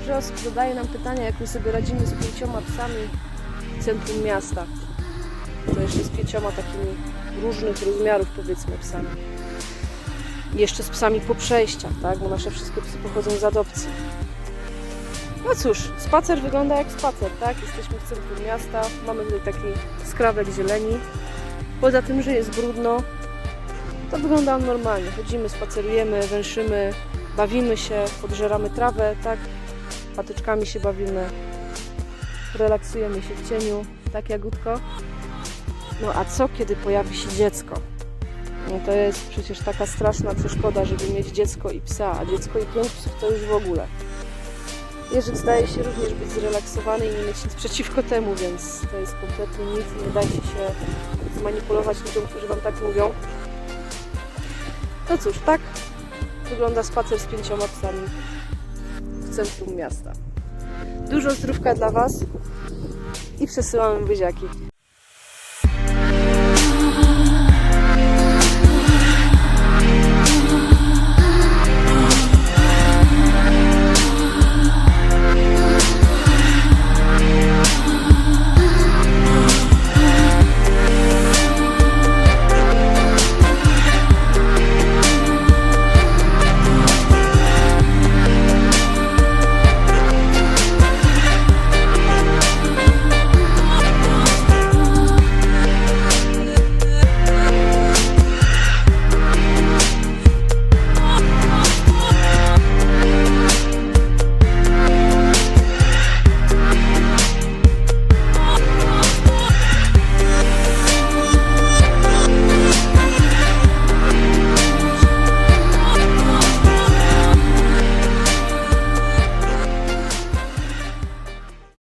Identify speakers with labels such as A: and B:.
A: Dużo osób zadaje nam pytania, jak my sobie radzimy z pięcioma psami w centrum miasta. To jeszcze z pięcioma takimi różnych rozmiarów, powiedzmy, psami. Jeszcze z psami po przejściach, tak? Bo nasze wszystkie psy pochodzą z adopcji. No cóż, spacer wygląda jak spacer, tak? Jesteśmy w centrum miasta, mamy tutaj taki skrawek zieleni. Poza tym, że jest brudno, to wygląda normalnie. Chodzimy, spacerujemy, węszymy, bawimy się, podżeramy trawę, tak? Patyczkami się bawimy, relaksujemy się w cieniu, tak Jagódko? No a co, kiedy pojawi się dziecko? No to jest przecież taka straszna przeszkoda, żeby mieć dziecko i psa, a dziecko i pięć psów to już w ogóle. Jerzyk zdaje się również być zrelaksowany i nie mieć nic przeciwko temu, więc to jest kompletnie nic. Nie dajcie się zmanipulować ludziom, którzy Wam tak mówią. No cóż, tak wygląda spacer z pięcioma psami w centrum miasta. Dużo zdrówka dla Was i przesyłamy buziaki.